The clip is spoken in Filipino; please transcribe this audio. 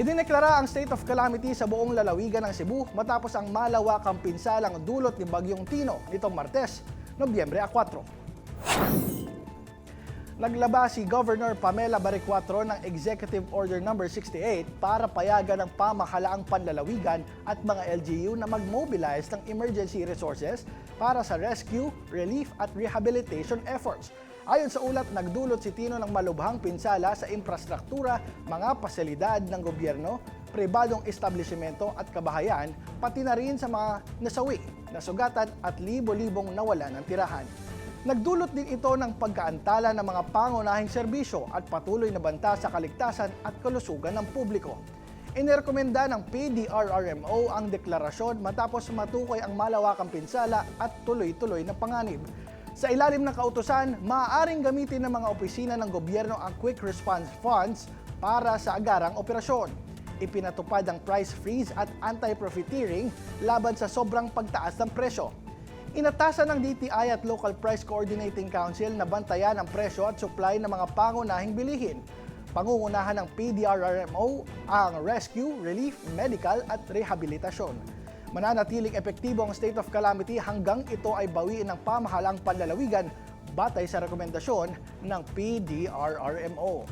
Idineklara ang state of calamity sa buong lalawigan ng Cebu matapos ang malawakang pinsalang dulot ni Bagyong Tino nitong Martes, Nobyembre 4. Naglaba si Governor Pamela Baricuatro ng Executive Order No. 68 para payagan ng pamahalaang panlalawigan at mga LGU na mag-mobilize ng emergency resources para sa rescue, relief at rehabilitation efforts. Ayon sa ulat, nagdulot si Tino ng malubhang pinsala sa infrastruktura, mga pasilidad ng gobyerno, pribadong establishmento at kabahayan, pati na rin sa mga nasawi, nasugatan at libo-libong nawala ng tirahan. Nagdulot din ito ng pagkaantala ng mga pangunahing serbisyo at patuloy na banta sa kaligtasan at kalusugan ng publiko. Inirekomenda ng PDRRMO ang deklarasyon matapos matukoy ang malawakang pinsala at tuloy-tuloy na panganib. Sa ilalim ng kautusan, maaaring gamitin ng mga opisina ng gobyerno ang Quick Response Funds para sa agarang operasyon. Ipinatupad ang price freeze at anti-profiteering laban sa sobrang pagtaas ng presyo. Inatasan ng DTI at Local Price Coordinating Council na bantayan ang presyo at supply ng mga pangunahing bilihin. Pangungunahan ng PDRRMO ang rescue, relief, medical at rehabilitasyon. Mananatiling epektibo ang state of calamity hanggang ito ay bawiin ng pamahalang panlalawigan batay sa rekomendasyon ng PDRRMO.